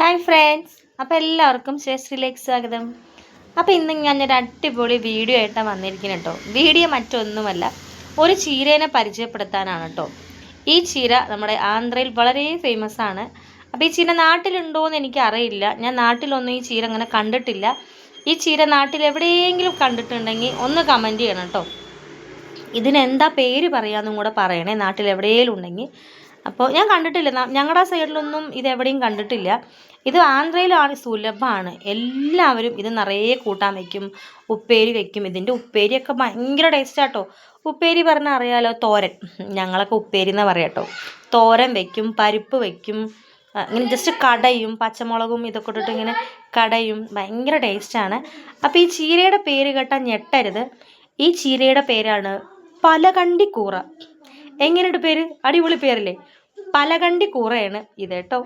Hi friends അപ്പോൾ എല്ലാവർക്കും ശ്രേഷ്ഠിലേക്ക് സ്വാഗതം. അപ്പോൾ ഇന്ന് ഞാനൊരു അടിപൊളി വീഡിയോ ആയിട്ടാണ് വന്നിരിക്കുന്നത് കേട്ടോ വീഡിയോ മറ്റൊന്നുമല്ല ഒരു ചീരേനെ പരിചയപ്പെടുത്താനാണ് കേട്ടോ ഈ ചീര നമ്മുടെ ആന്ധ്രയിൽ വളരെ ഫേമസ് ആണ്. അപ്പോൾ ഈ ചീര നാട്ടിലുണ്ടോ എന്ന് എനിക്ക് അറിയില്ല. ഞാൻ നാട്ടിലൊന്നും ഈ ചീര അങ്ങനെ കണ്ടിട്ടില്ല. ഈ ചീര നാട്ടിൽ എവിടെയെങ്കിലും കണ്ടിട്ടുണ്ടെങ്കിൽ ഒന്ന് കമന്റ് ചെയ്യണം കേട്ടോ ഇതിനെന്താ പേര് പറയാമെന്നും കൂടെ പറയണേ നാട്ടിൽ എവിടെയെങ്കിലും ഉണ്ടെങ്കിൽ. അപ്പോൾ ഞാൻ കണ്ടിട്ടില്ല. ഞങ്ങളുടെ സൈഡിലൊന്നും ഇത് എവിടെയും കണ്ടിട്ടില്ല. ഇത് ആന്ധ്രയിലാണ് സുലഭമാണ്. എല്ലാവരും ഇത് നിറയെ കൂട്ടാൻ വയ്ക്കും ഉപ്പേരി വയ്ക്കും ഇതിന്റെ ഉപ്പേരിയൊക്കെ ഭയങ്കര ടേസ്റ്റാട്ടോ ഉപ്പേരി പറഞ്ഞാൽ അറിയാലോ തോരൻ. ഞങ്ങളൊക്കെ ഉപ്പേരി എന്ന് പറയാം കേട്ടോ തോരൻ വയ്ക്കും പരിപ്പ് വയ്ക്കും ഇങ്ങനെ ജസ്റ്റ് കടയും പച്ചമുളകും ഇതൊക്കെ ഇട്ടിട്ട് ഇങ്ങനെ കടയും. ഭയങ്കര ടേസ്റ്റാണ് അപ്പോൾ ഈ ചീരയുടെ പേര് കേട്ടാൽ ഞെട്ടരുത്. ഈ ചീരയുടെ പേരാണ് പലകണ്ടി കൂറ എങ്ങനെയുണ്ട് പേര്? അടിപൊളി പേരല്ലേ? പലകണ്ടി കൂറയാണ് ഇത് കേട്ടോ.